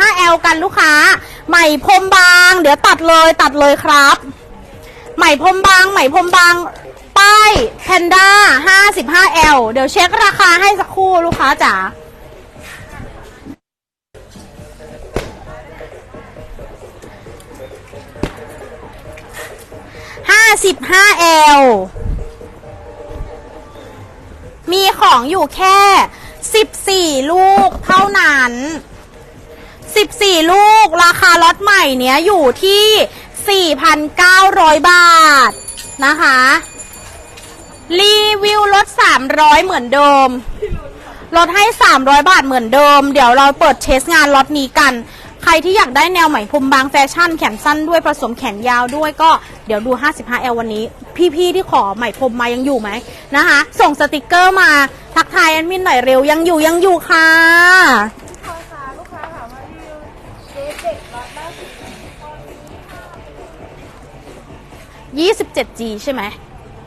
55L กันลูกค้า ใหม่พรมบาง เดี๋ยวตัดเลยตัดเลยครับ ใหม่พรมบาง ใหม่พรมบาง ป้ายแพนด้า 55L เดี๋ยวเช็คราคาให้สักครู่ลูกค้าจ๋า 55L มีของอยู่แค่ 14 ลูกเท่านั้น 14 ลูก ราคาล็อตใหม่เนี้ยอยู่ที่ 4,900 บาทนะคะ รีวิวลด 300 เหมือนเดิม ลดให้ 300 บาทเหมือนเดิม เดี๋ยวเราเปิดเทสงานล็อตนี้กัน ใครที่อยากได้แนวไหม่พรมบางแฟชั่นแขนสั้นด้วยผสมแขนยาวด้วยก็เดี๋ยวดู 55L วันนี้ พี่ๆที่ขอไหม่พรมมายังอยู่ไหมนะคะ ส่งสติกเกอร์มาทักทายแอดมินหน่อยเร็วยังอยู่ยังอยู่ค่ะ 27G ใช่ไหม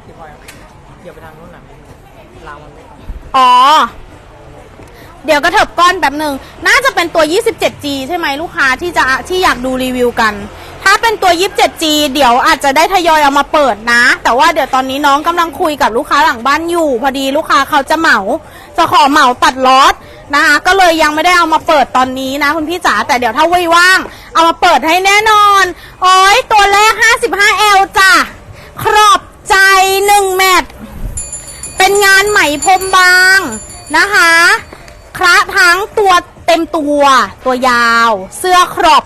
พี่พลอยเดี๋ยวไปทางนู้นหน่อยรางมันไม่อ๋อ เดี๋ยวกระเถิบก้อนแป๊บหนึ่ง น่าจะเป็นตัว 27G ใช่ไหมลูกค้าที่จะที่อยากดูรีวิวกัน ถ้าเป็นตัว 27G เดี๋ยวอาจจะได้ทยอยเอามาเปิดนะ แต่ว่าเดี๋ยวตอนนี้น้องกำลังคุยกับลูกค้าหลังบ้านอยู่ พอดีลูกค้าเขาจะเหมา จะขอเหมาตัดล็อตนะคะก็เลยยังไม่ได้เอามาเปิดตอนนี้นะคุณพี่จ๋าแต่เดี๋ยวถ้าว่าง เอามาเปิดให้แน่นอน โอ้ยตัวแรก 55L จ้ะ ครอบใจ1แมตช์เป็นงานไหมพรมบางนะคะคระทั้งตัวเต็มตัว ตัวยาว เสื้อครอบ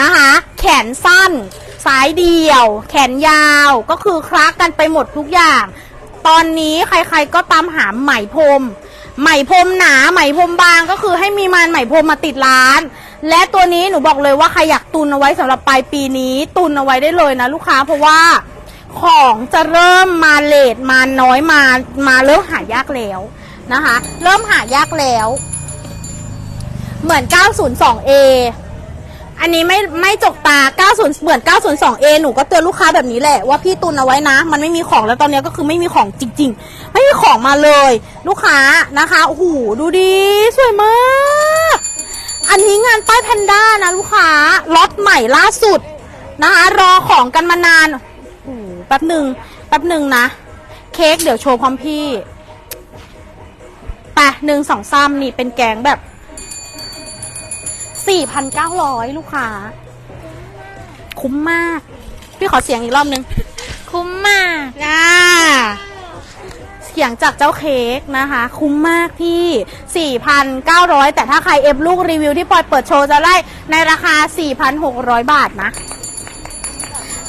นะคะ แขนสั้น สายเดี่ยว แขนยาว ก็คือคละกันไปหมดทุกอย่าง ตอนนี้ใครๆก็ตามหาไหมพรมไหมพรมหนาไหมพรมบางก็คือให้มีมันไหมพรมมาติดร้าน และตัวนี้หนูบอกเลยว่าใครอยากตุนเอาไว้สำหรับปลายปีนี้ตุนเอาไว้ได้เลยนะลูกค้าเพราะว่าของจะเริ่มมาเลทมาน้อยมามาเริ่มหายากแล้วนะคะ เริ่มหายากแล้ว เหมือน 902A อันนี้ไม่ไม่จกตา 90 เหมือน 902A หนูก็เตือนลูกค้าแบบนี้แหละว่าพี่ตุนเอาไว้นะ มันไม่มีของแล้วตอนนี้ก็คือไม่มีของจริง ๆ ไม่มีของมาเลย ลูกค้านะคะโอ้โหดูดี สวยมาก อันนี้งานป้ายแพนด้านะลูกค้าล็อตใหม่ล่าสุดนะคะรอของกันมานานโอ้โหแป๊บหนึ่งแป๊บหนึ่งนะ เค้กเดี๋ยวโชว์พร้อมพี่ไปหนึ่งสองซ้ำนี่เป็นแกงแบบสี่พันเก้าร้อยลูกค้า คุ้มมาก พี่ขอเสียงอีกรอบนึง คุ้มมากอ่า เสียงจากเจ้าเค้กนะคะ คุ้มมากพี่ 4,900 แต่ถ้าใครเอฟลูกรีวิวที่ปอยเปิดโชว์จะไล่ในราคา 4,600 บาทนะ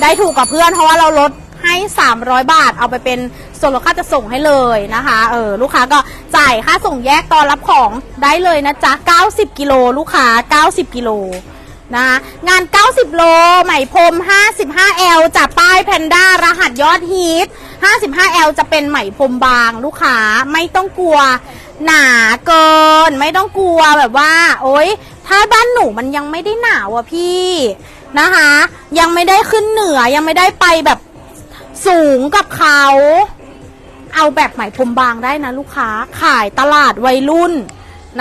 ได้ถูกกับเพื่อนเพราะว่าเราลดให้ 300 บาท เอาไปเป็นส่วนลดค่าจะส่งให้เลยนะคะ เออ ลูกค้าก็จ่ายค่าส่งแยกตอนรับของได้เลยนะจ๊ะ 90 กิโลลูกค้า 90 กิโล นะงาน 90 โลไหมพรม 55L จากป้ายแพนด้ารหัสยอดฮิต 55L จะเป็นไหมพรมบางลูกค้าไม่ต้องกลัวหนาเกิน ไม่ต้องกลัวแบบว่า โอ๊ย ถ้าบ้านหนูมันยังไม่ได้หนาวอะพี่นะคะ ยังไม่ได้ขึ้นเหนือยังไม่ได้ไปแบบสูงกับเขา เอาแบบไหมพรมบางได้นะลูกค้าขายตลาดวัยรุ่น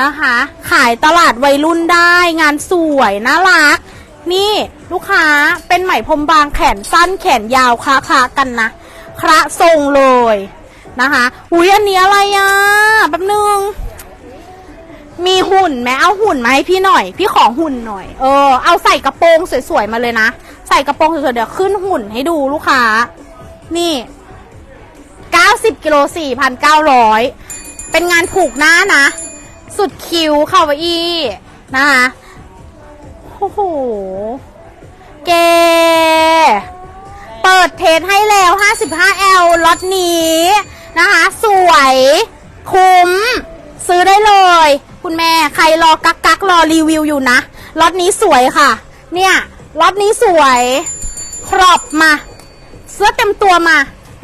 นะคะ ขายตลาดวัยรุ่นได้งานสวยน่ารัก นี่ลูกค้าเป็นไหมพรมบางแขนสั้นแขนยาวคละคละกันนะคละทรงเลยนะคะอุ้ยอันนี้อะไรอะแป๊บนึง มีหุ่นไหมเอาหุ่นมาให้พี่หน่อย พี่ขอหุ่นหน่อย เออ เอาใส่กระโปรงสวยๆมาเลยนะ ใส่กระโปรงสวยๆเดี๋ยวขึ้นหุ่นให้ดูลูกค้า นี่90กิโล4,900เป็นงานผูกหน้านะ สุดคิวเข้าไปอีนะคะโอ้โห เก เปิดเทสให้แล้ว 55L ล็อตนี้นะคะ สวย คุ้ม ซื้อได้เลย คุณแม่ใครรอกักกักรอรีวิวอยู่นะล็อตนี้สวยค่ะ เนี่ยล็อตนี้สวย ครอบมา เสื้อเต็มตัวมา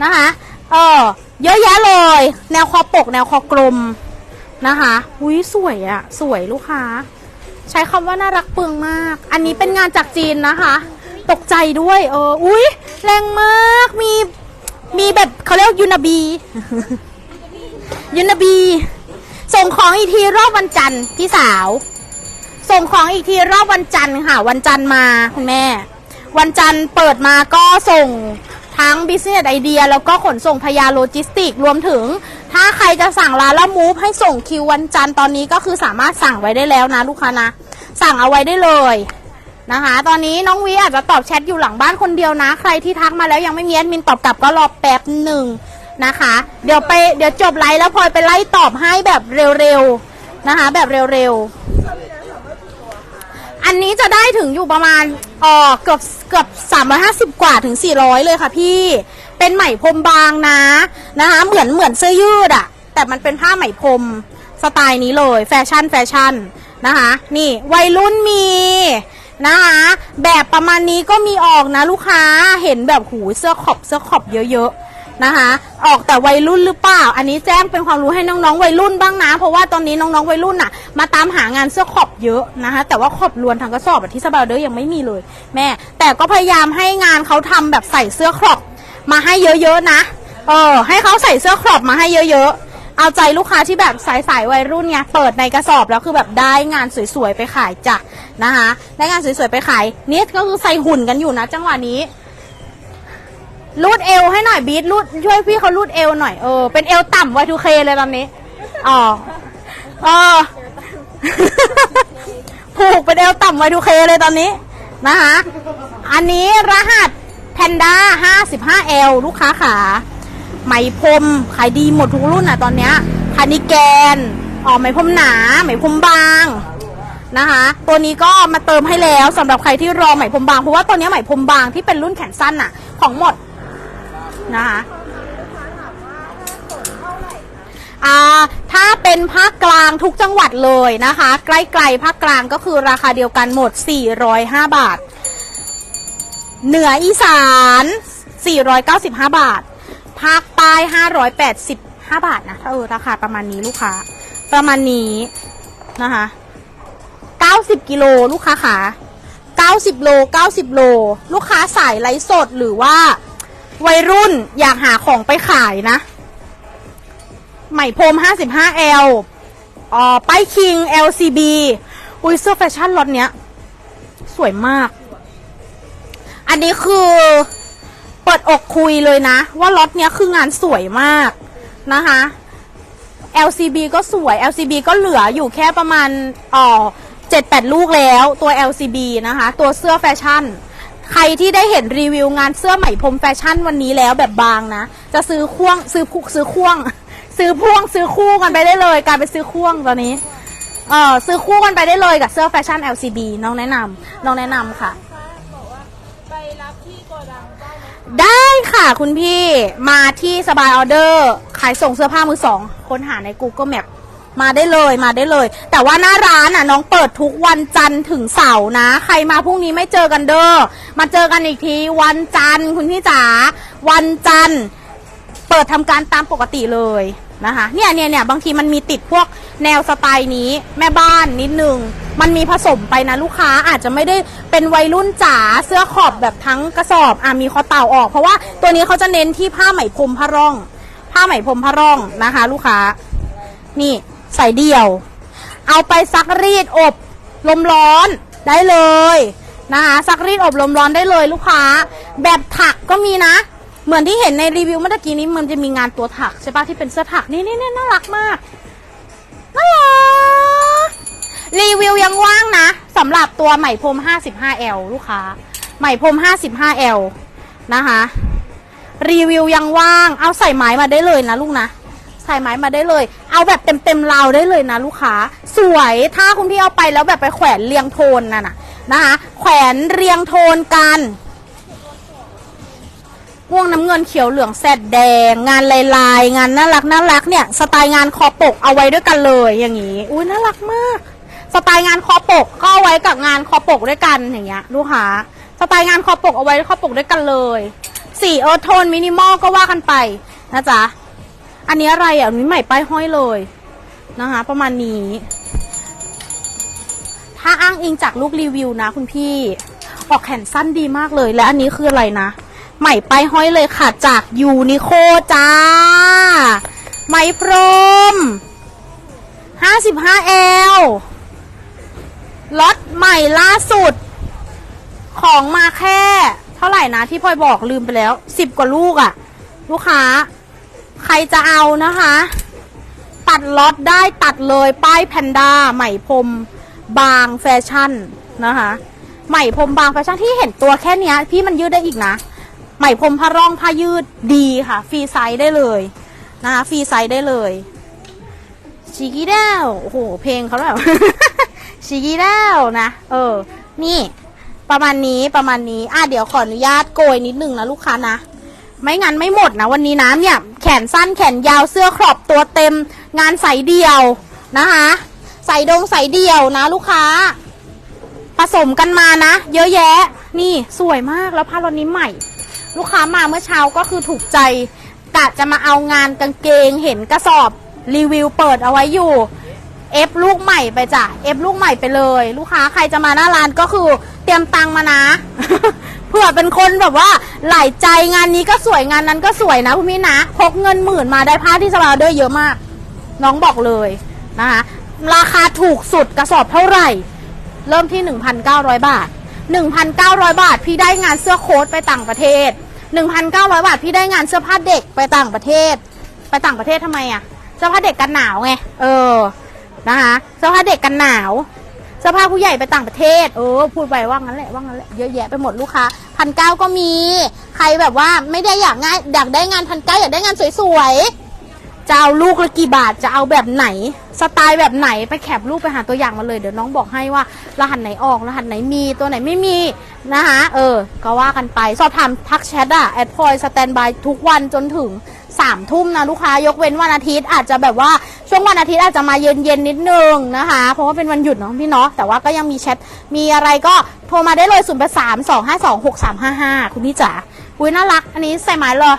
นะคะ เออเยอะแยะเลย แนวคอปก แนวคอกลม นะคะอุ้ยสวยอะสวยลูกค้า ใช้คำว่าน่ารักเปลืองมาก อันนี้เป็นงานจากจีนนะคะ ตกใจด้วย เอออุ้ยแรงมากมีมีแบบเขาเรียกยูนาบียูนาบี ส่งของอีกทีรอบวันจันทร์พี่สาว ส่งของอีกทีรอบวันจันทร์ค่ะ วันจันทร์มาคุณแม่ วันจันทร์เปิดมาก็ส่งทั้ง Business Idea แล้วก็ขนส่งพยาโลจิสติก รวมถึง ถ้าใครจะสั่งร้านละมูฟให้ส่งคิววันจันทร์ตอนนี้ก็คือสามารถสั่งไว้ได้แล้วนะลูกค้านะ สั่งเอาไว้ได้เลยนะคะ ตอนนี้น้องวีอาจจะตอบแชทอยู่หลังบ้านคนเดียวนะ ใครที่ทักมาแล้วยังไม่มีแอดมินตอบกลับก็รอแป๊บหนึ่งนะคะ เดี๋ยวไปเดี๋ยวจบไลฟ์แล้วพลอยไปไล่ตอบให้แบบเร็วๆนะคะ แบบเร็วๆ อันนี้จะได้ถึงอยู่ประมาณเออเกือบเกือบสามร้อยห้าสิบกว่าถึงสี่ร้อยเลยค่ะพี่ เป็นไหมพรมบางนะนะคะ เหมือนเหมือนเสื้อยืดอะแต่มันเป็นผ้าไหมพรมสไตล์นี้เลยแฟชั่นแฟชั่นนะคะ นี่วัยรุ่นมีนะคะแบบประมาณนี้ก็มีออกนะลูกค้าเห็นแบบหูเสื้อขอบเสื้อขอบเยอะๆนะคะ ออกแต่วัยรุ่นหรือเปล่า อันนี้แจ้งเป็นความรู้ให้น้องๆวัยรุ่นบ้างนะ เพราะว่าตอนนี้น้องๆวัยรุ่นน่ะมาตามหางานเสื้อขอบเยอะนะคะ แต่ว่าขอบล้วนทางกระสอบที่สบาเดอร์ยังไม่มีเลย แม่ แต่ก็พยายามให้งานเขาทำแบบใส่เสื้อครอบ มาให้เยอะๆนะ เออ ให้เขาใส่เสื้อครอบมาให้เยอะๆ เอาใจลูกค้าที่แบบสายสายๆวัยรุ่นไงเปิดในกระสอบแล้วคือแบบได้งานสวยๆไปขายจ้ะนะคะ ได้งานสวยๆไปขายนี่ก็คือใส่หุ่นกันอยู่นะ จังหวะนี้รูดเอวให้หน่อยบีทรูดช่วยพี่เขารูดเอวหน่อยเออเป็นเอวต่ำ Y2K เคเลยตอนนี้อ๋อเออผูกเป็นเอวต่ำ Y2K เลยตอนนี้นะคะ อันนี้รหัส แพนด้า 55L ลูกค้าขาไหมพรมขายดีหมดทุกรุ่นอะตอนเนี้ยคานิแกนอ๋อไหมพรมหนา ไหมพรมบางนะคะ ตัวนี้ก็มาเติมให้แล้วสำหรับใครที่รอไหมพรมบาง เพราะว่าตัวนี้ไหมพรมบางที่เป็นรุ่นแขนสั้นอะ ของหมดนะคะอ่าถ้าเป็นภาคกลางทุกจังหวัดเลยนะคะ ใกล้ๆภาคกลางก็คือราคาเดียวกันหมด 405 บาท เหนืออีสาน 495 บาท ภาคใต้ 585 บาทนะเออราคาประมาณนี้ลูกค้า ประมาณนี้นะคะ 90 กิโลลูกค้าขา90 โล 90 โล ลูกค้าสายไลฟ์สดหรือว่า วัยรุ่นอยากหาของไปขายนะไหมพรม 55L ออป้ายคิง LCB อุ้ยเสื้อแฟชั่นล็อตเนี้ย สวยมาก อันนี้คือเปิดอกคุยเลยนะ ว่าล็อตเนี้ยคืองานสวยมากนะคะ LCB ก็สวย LCB ก็เหลืออยู่แค่ประมาณอ๋อเจ็ดแปดลูกแล้วตัว LCB นะคะ ตัวเสื้อแฟชั่น ใครที่ได้เห็นรีวิวงานเสื้อไหมพรมแฟชั่นวันนี้แล้วแบบบางนะ จะซื้อควงซื้อพุซื้อควง ซื้อพ่วงซื้อคู่กันไปได้เลยกลายเป็นซื้อควงตอนนี้เออซื้อคู่กันไปได้เลยกับเสื้อแฟชั่น LCB น้องแนะนำน้องแนะนำค่ะ บอกว่าไปรับที่โกดัง ได้ค่ะคุณพี่มาที่สบายออเดอร์ขายส่งเสื้อผ้ามือสองค้นหาใน Google Map มาได้เลยมาได้เลย แต่ว่าหน้าร้านอะน้องเปิดทุกวันจันทร์ถึงเสาร์นะ ใครมาพรุ่งนี้ไม่เจอกันเด้อมาเจอกันอีกทีวันจันทร์คุณพี่จ๋าวันจันทร์เปิดทำการตามปกติเลยนะคะ เนี่ยเนี่ยเนี่ยบางทีมันมีติดพวกแนวสไตล์นี้แม่บ้านนิดนึง มันมีผสมไปนะลูกค้าอาจจะไม่ได้เป็นวัยรุ่นจ๋าเสื้อขอบแบบทั้งกระสอบอะมีคอเต่าออก เพราะว่าตัวนี้เขาจะเน้นที่ผ้าไหมพรมผ้าร่อง ผ้าไหมพรมผ้าร่องนะคะ ลูกค้า นี่ใส่เดี่ยว เอาไปซักรีดอบลมร้อนได้เลยนะคะซักรีดอบลมร้อนได้เลยลูกค้า แบบถักก็มีนะ เหมือนที่เห็นในรีวิวเมื่อกี้นี้มันจะมีงานตัวถักใช่ปะที่เป็นเสื้อถักนี่นี่น่ารักมากน่ารัก รีวิวยังว่างนะสำหรับตัวไหมพรม 55L ลูกค้า ไหมพรม 55L นะคะ รีวิวยังว่าง เอาใส่ไม้มาได้เลยนะลูกนะ ใส่ไม้มาได้เลย เอาแบบเต็มเต็มราวได้เลยนะลูกค้า สวย ถ้าคุณพี่เอาไปแล้วแบบไปแขวนเรียงโทนน่ะนะนะคะ แขวนเรียงโทนกันม่วงน้ำเงินเขียวเหลืองแสดแดง งานลายลายๆงานน่ารักน่ารักเนี่ย สไตล์งานคอปกเอาไว้ด้วยกันเลยอย่างนี้ อุ้ยน่ารักมาก สไตล์งานคอปกก็เอาไว้กับงานคอปกด้วยกันอย่างเงี้ยลูกค้าสไตล์งานคอปกเอาไว้คอปกด้วยกันเลยสีเออโทนมินิมอลก็ว่ากันไปนะจ๊ะอันนี้อะไรอะมีใหม่ป้ายห้อยเลยนะคะ ประมาณนี้ ถ้าอ้างอิงจากลูกรีวิวนะคุณพี่ ออกแขนสั้นดีมากเลย และอันนี้คืออะไรนะ ใหม่ป้ายห้อยเลยค่ะจากยูนิโคจ้าไหมพรม 55L ล็อตใหม่ล่าสุด ของมาแค่ เท่าไหร่นะที่พลอยบอกลืมไปแล้วสิบกว่าลูกอะลูกค้า ใครจะเอานะคะ ตัดล็อตได้ตัดเลยป้ายแพนด้าไหมพรมบางแฟชั่นนะคะไหมพรมบางแฟชั่นที่เห็นตัวแค่เนี้ยพี่มันยืดได้อีกนะไหมพรมผ้าร่องผ้ายืดดีค่ะ ฟรีไซส์ได้เลยนะคะฟรีไซส์ได้เลยชิกิดาวโอ้โห เพลงเขาแบบ ชิกิดาวนะ เออ นี่ ประมาณนี้ประมาณนี้ อะเดี๋ยวขออนุญาตโกยนิดนึงนะลูกค้านะ ไม่งั้นไม่หมดนะวันนี้นะเนี่ย แขนสั้นแขนยาวเสื้อครอบตัวเต็ม งานใส่เดี่ยวนะคะใส่ดงใส่เดี่ยวนะ ลูกค้า ผสมกันมานะ เยอะแยะ นี่สวยมากแล้วผ้าร้อนนี้ใหม่ ลูกค้ามาเมื่อเช้าก็คือถูกใจกะจะมาเอางานกางเกงเห็นกระสอบรีวิวเปิดเอาไว้อยู่ เอฟลูกใหม่ไปจ้ะเอฟลูกใหม่ไปเลย ลูกค้าใครจะมาหน้าร้านก็คือเตรียมตังค์มานะ เผื่อเป็นคนแบบว่าหลายใจงานนี้ก็สวยงานนั้นก็สวยนะคุณพี่นะพกเงินหมื่นมาได้ผ้าที่สบายด้วยเยอะมาก น้องบอกเลยนะคะราคาถูกสุดกระสอบเท่าไหร่ เริ่มที่ 1,900 บาท 1,900 บาท พี่ได้งานเสื้อโค้ทไปต่างประเทศ 1,900 บาท พี่ได้งานเสื้อผ้าเด็กไปต่างประเทศ ไปต่างประเทศทำไมอะเสื้อผ้าเด็กกันหนาวไง เออ นะคะเสื้อผ้าเด็กกันหนาวเสื้อผ้าผู้ใหญ่ไปต่างประเทศ เออ พูดไปว่างั้นแหละว่างั้นแหละเยอะแยะไปหมดลูกค้าพันเก้าก็มี ใครแบบว่าไม่ได้อยากง่ายอยากได้งานพันเก้าอยากได้งานสวยๆจะเอาลูกละกี่บาทจะเอาแบบไหน สไตล์แบบไหนไปแคปรูปไปหาตัวอย่างมาเลยเดี๋ยวน้องบอกให้ว่ารหัสไหนออกรหัสไหนมีตัวไหนไม่มีนะคะเออ ก็ว่ากันไปสอบถามทักแชทอะแอดพอยสแตนบายทุกวันจนถึง สามทุ่มนะลูกค้ายกเว้นวันอาทิตย์อาจจะแบบว่าช่วงวันอาทิตย์อาจจะมาเย็นเย็นๆนิดนึงนะคะ เพราะว่าเป็นวันหยุดเนาะพี่เนาะแต่ว่าก็ยังมีแชทมีอะไรก็โทรมาได้เลย0 8 3 2 5 2 6 3 5 5คุณพี่จ๋าอุ้ยน่ารัก อันนี้ใส่ไม้เลย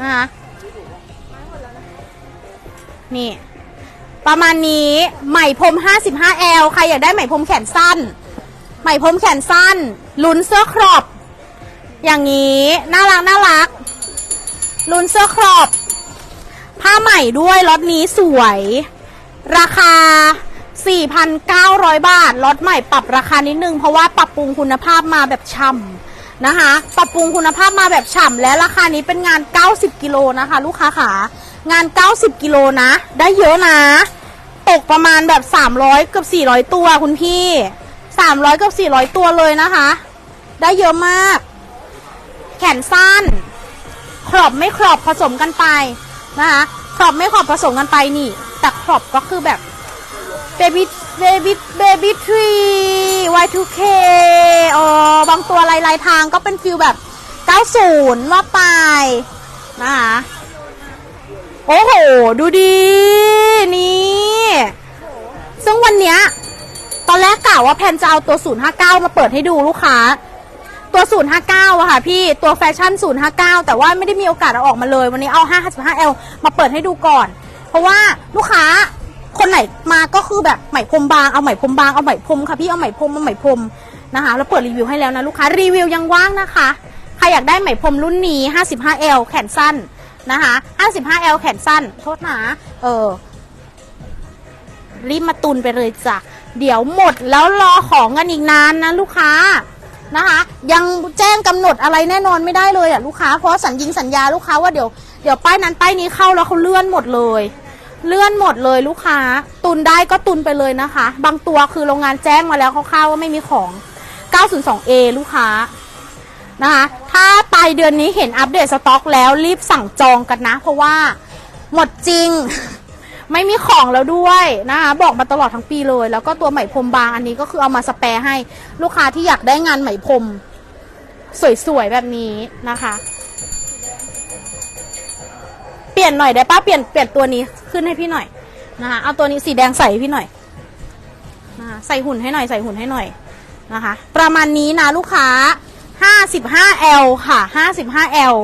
นะคะนี่ประมาณนี้ไหมพรม 55L ใครอยากได้ไหมพรมแขนสั้น ไหมพรมแขนสั้น ลุ้นเสื้อครอบ อย่างนี้ น่ารักน่ารัก ลุ้นเสื้อครอบ ผ้าใหม่ด้วยล็อตนี้สวย ราคา 4,900 บาทล็อตใหม่ปรับราคานิดนึง เพราะว่าปรับปรุงคุณภาพมาแบบช่ำนะคะ ปรับปรุงคุณภาพมาแบบฉ่ำและราคานี้เป็นงาน 90 กิโลนะคะ ลูกค้าขางาน 90 กิโลนะ ได้เยอะนะ ตกประมาณแบบ 300 เกือบ 400 ตัวคุณพี่ 300 เกือบ 400 ตัวเลยนะคะ ได้เยอะมาก แขนสั้น ครอบไม่ครอบผสมกันไปนะคะครอบไม่ครอบผสมกันไปนี่ แต่ครอบก็คือแบบเบบี้เบบี้เบบี้ทรี Y2K อ๋อบางตัวลายลายทางก็เป็นฟิลแบบ 90 ว่าไปนะคะโอ้โห ดูดี นี่ ซึ่งวันเนี้ย ตอนแรกกล่าวว่าแพนจะเอาตัว 059 มาเปิดให้ดูลูกค้า ตัว 059อะค่ะพี่ตัวแฟชั่น 059 แต่ว่าไม่ได้มีโอกาสเอาออกมาเลย วันนี้เอา 555L มาเปิดให้ดูก่อน เพราะว่าลูกค้าคนไหนมาก็คือแบบไหมพรมบางเอาไหมพรมบางเอาไหมพรมค่ะพี่เอาไหมพรมเอาไหมพรมนะคะแล้วเปิดรีวิวให้แล้วนะลูกค้ารีวิวยังว่างนะคะใครอยากได้ไหมพรมรุ่นนี้ 55L แขนสั้นนะคะ 55L แขนสั้น โทษนะ เออ รีบมาตุนไปเลยจ้ะ เดี๋ยวหมดแล้วรอของกันอีกนานนะลูกค้า นะคะ ยังแจ้งกำหนดอะไรแน่นอนไม่ได้เลยอะลูกค้าเพราะสัญญิงสัญญาลูกค้าว่าเดี๋ยวเดี๋ยวป้ายนั้นป้ายนี้เข้าแล้วเขาเลื่อนหมดเลย เลื่อนหมดเลยลูกค้า ตุนได้ก็ตุนไปเลยนะคะ บางตัวคือโรงงานแจ้งมาแล้วคร่าวๆว่าไม่มีของ 902A ลูกค้านะคะถ้าปลายเดือนนี้เห็นอัปเดตสต็อกแล้วรีบสั่งจองกันนะ เพราะว่าหมดจริง ไม่มีของแล้วด้วยนะคะบอกมาตลอดทั้งปีเลย แล้วก็ตัวไหมพรมบางอันนี้ก็คือเอามาสแปรให้ลูกค้าที่อยากได้งานไหมพรมสวยๆแบบนี้นะคะ เปลี่ยนหน่อยได้ป้าเปลี่ยนเปลี่ยนตัวนี้ขึ้นให้พี่หน่อยนะคะเอาตัวนี้สีแดงใส่พี่หน่อยนะะใส่หุ่นให้หน่อยใส่หุ่นให้หน่อยนะคะ ประมาณนี้นะลูกค้า 55L ค่ะ 55L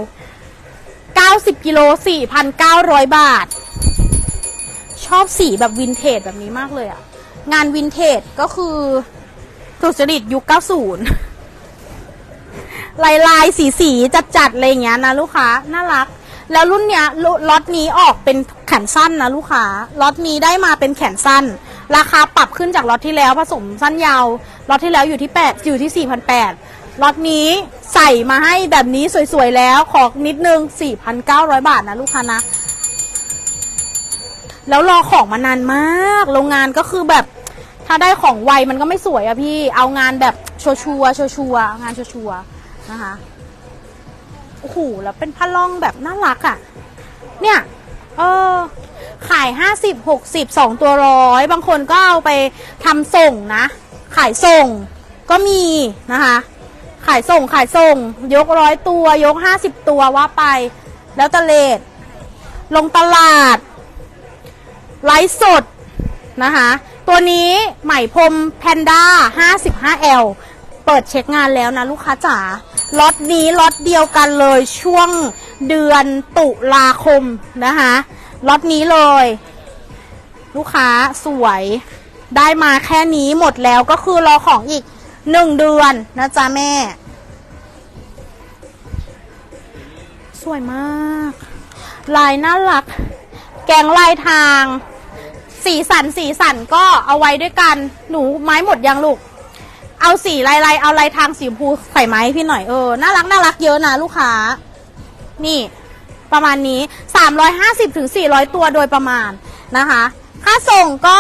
90กิโล4,900 บาท อบสีแบบวินเทจแบบนี้มากเลยอะงานวินเทจก็คือสุจริตยุค 90 ลายลายสีสีจัดจัดอะไรอย่างเงี้ยนะลูกค้า น่ารัก แล้วรุ่นเนี้ยล็อตนี้ออกเป็นแขนสั้นนะลูกค้าล็อตนี้ได้มาเป็นแขนสั้น ราคาปรับขึ้นจากล็อตที่แล้วผสมสั้นยาวล็อตที่แล้วอยู่ที่8อยู่ที่4,800ล็อตนี้ใส่มาให้แบบนี้สวยๆแล้วขอนิดนึง 4,900 บาทนะลูกค้านะ แล้วรอของมานานมาก โรงงานก็คือแบบ ถ้าได้ของไวมันก็ไม่สวยอะพี่ เอางานแบบชัวชัวชัวชัวงานชัวชัวนะคะโอ้โหแล้วเป็นผ้าล่องแบบน่ารักอะเนี่ย เออขายห้าสิบหกสิบสองตัวร้อยบางคนก็เอาไปทำส่งนะ ขายส่งก็มีนะคะ ขายส่งขายส่ง ยกร้อยตัวยกห้าสิบตัวว่าไป แล้วตะเลดลงตลาด ไลฟ์สดนะคะตัวนี้ไหม่พรมแพนด้า 55L เปิดเช็คงานแล้วนะลูกค้าจ๋าล็อตนี้ล็อตเดียวกันเลยช่วงเดือนตุลาคมนะคะล็อตนี้เลย ลูกค้าสวยได้มาแค่นี้หมดแล้วก็คือรอของอีกหนึ่งเดือนนะจ๊ะแม่ สวยมาก ลายน่ารัก แกงลายทาง สีสันสีสันก็เอาไว้ด้วยกัน หนูไม้หมดยังลูก เอาสีลายลายเอาลายทางสีชมพูใส่ไม้ให้พี่หน่อยเออ น่ารักน่ารักเยอะนะลูกค้า นี่ ประมาณนี้ 350ถึง400 ตัวโดยประมาณนะคะ ค่าส่งก็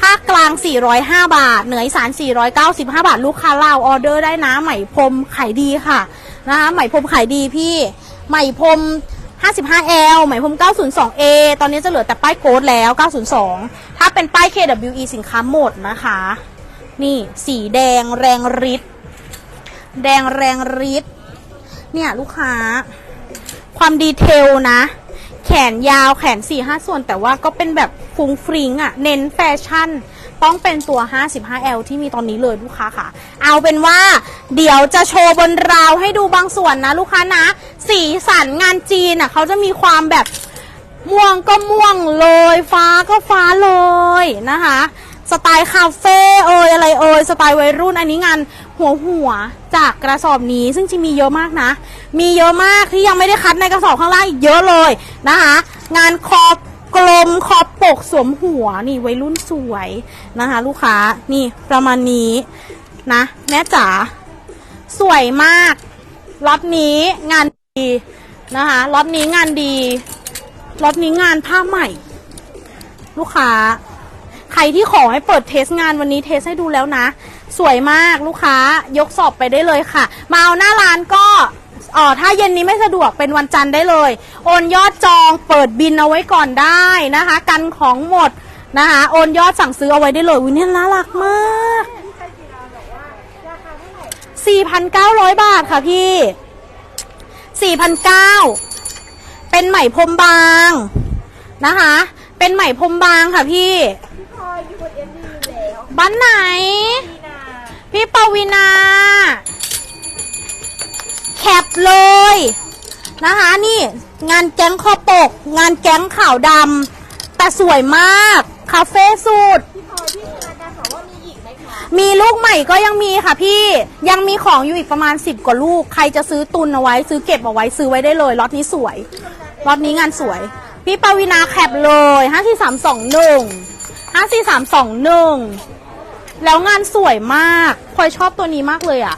ภาคกลาง 405 บาท เหนืออีสาน 495 บาท ลูกค้าเราออเดอร์ได้นะ ไหมพรมขายดีค่ะนะคะไหมพรมขายดีพี่ ไหมพรม 55L หมพรม 902A ตอนนี้จะเหลือแต่ป้ายโค้ดแล้ว 902 ถ้าเป็นป้าย KWE สินค้าหมดนะคะ นี่สีแดงแรงฤทธิ์แดงแรงฤทธิ์เนี่ยลูกค้า ความดีเทลนะ แขนยาวแขน4ี่ห้าส่วนแต่ว่าก็เป็นแบบฟุ้งฟริงอะเน้นแฟชั่น ต้องเป็นตัว 55L ที่มีตอนนี้เลยลูกค้าค่ะ เอาเป็นว่า เดี๋ยวจะโชว์บนราวให้ดูบางส่วนนะลูกค้านะ สีสันงานจีนอะเขาจะมีความแบบม่วงก็ม่วงเลย ฟ้าก็ฟ้าเลยนะคะสไตล์คาเฟ่เอยอะไรเอยสไตล์วัยรุ่นอันนี้งานหัวหัวจากกระสอบนี้ซึ่งจริงมีเยอะมากนะ มีเยอะมากที่ยังไม่ได้คัดในกระสอบข้างล่างอีกเยอะเลยนะคะ งานคอ กลมคอบปกสวมหัวนี่วัยรุ่นสวยนะคะ ลูกค้านี่ประมาณนี้นะ แม่จ๋าสวยมากล็อตนี้งานดีนะคะล็อตนี้งานดีล็อตนี้งานผ้าใหม่ ลูกค้า ใครที่ขอให้เปิดเทสงานวันนี้เทสให้ดูแล้วนะ สวยมากลูกค้ายกสอบไปได้เลยค่ะ มาเอาหน้าร้านก็ เอ๋อถ้าเย็นนี้ไม่สะดวกเป็นวันจันทร์ได้เลย โอนยอดจองเปิดบินเอาไว้ก่อนได้นะคะ กันของหมดนะคะ โอนยอดสั่งซื้อเอาไว้ได้เลยวิเนี่ยน่ารักมากที่ใครจีราบอกว่าราคาเท่าไหร่4,900 บาทค่ะพี่4,900เป็นไหมพรมบางนะคะ เป็นไหมพรมบางค่ะพี่ พี่พลอยอยู่บนเอ็มดีอยู่แล้วบ้านไหนมีนาพี่ปวีนา นะคะนี่งานแก๊งคอปก งานแก๊งขาวดำแต่สวยมาก คาเฟ่สูตรพี่พลอยพี่นาการถามว่ามีอีกไหมคะมีลูกใหม่ก็ยังมีค่ะพี่ยังมีของอยู่อีกประมาณ 10 กว่าลูก ใครจะซื้อตุนเอาไว้ ซื้อเก็บเอาไว้ซื้อไว้ได้เลยล็อตนี้สวยล็อตนี้งานสวย พี่ปวีนาแคปเลยห้าสี่สามสองหนึ่งห้าสี่สามสองหนึ่งแล้วงานสวยมากพลอยชอบตัวนี้มากเลยอะ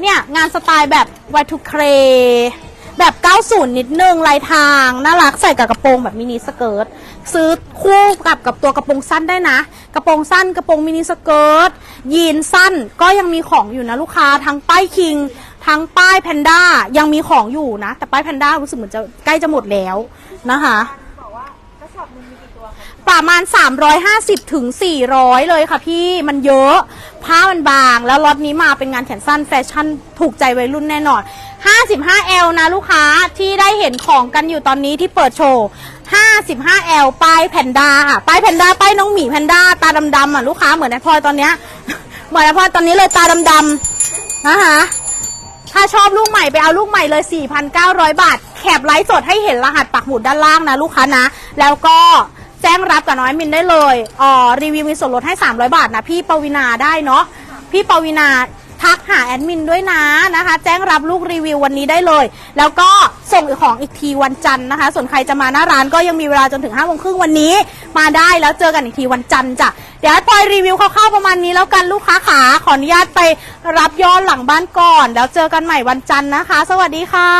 เนี่ยงานสไตล์แบบ Y2K แบบ 90 นิดนึงลายทาง น่ารักใส่กับกระโปรงแบบมินิสเกิร์ต ซื้อคู่กับกับตัวกระโปรงสั้นได้นะ กระโปรงสั้นกระโปรงมินิสเกิร์ต ยีนสั้นก็ยังมีของอยู่นะลูกค้าทั้งป้ายคิง ทั้งป้ายแพนด้ายังมีของอยู่นะ แต่ป้ายแพนด้ารู้สึกเหมือนจะใกล้จะหมดแล้วนะคะ ประมาณ 350ถึง400 เลยค่ะพี่มันเยอะ ผ้ามันบาง แล้วล็อตนี้มาเป็นงานแขนสั้นแฟชั่นถูกใจวัยรุ่นแน่นอน 55L นะลูกค้าที่ได้เห็นของกันอยู่ตอนนี้ที่เปิดโชว์ 55L ป้ายแพนด้าค่ะป้ายแพนด้าป้ายน้องหมีแพนด้าตาดำๆอะลูกค้าเหมือนไอพลอยตอนเนี้ยเหมือนไอพลอยตอนนี้เลยตาดำๆนะคะถ้าชอบลูกใหม่ไปเอาลูกใหม่เลย 4,900 บาท แคปไลฟ์สดให้เห็นรหัสปักหมุดด้านล่างนะลูกค้านะ แล้วก็ จ้งรับกับน้อยมินได้เลยอ๋อรีวิวมีส่วนลดให้ 300 บาทนะพี่ปวีนาได้เนาะพี่ปวีนาทักหาแอดมินด้วยนะนะคะ แจ้งรับลูกรีวิววันนี้ได้เลย แล้วก็ส่งของอีกทีวันจันทร์นะคะ ส่วนใครจะมาหน้าร้านก็ยังมีเวลาจนถึง5้าโมงครึ่งวันนี้ มาได้แล้วเจอกันอีกทีวันจันทร์จ้ะเดี๋ยวให้ปอยรีวิวคร่าวๆประมาณนี้แล้วกันลูกค้าขาขออนุญาตไปรับย้อดหลังบ้านก่อน แล้วเจอกันใหม่วันจันทร์นะคะ สวัสดีค่ะ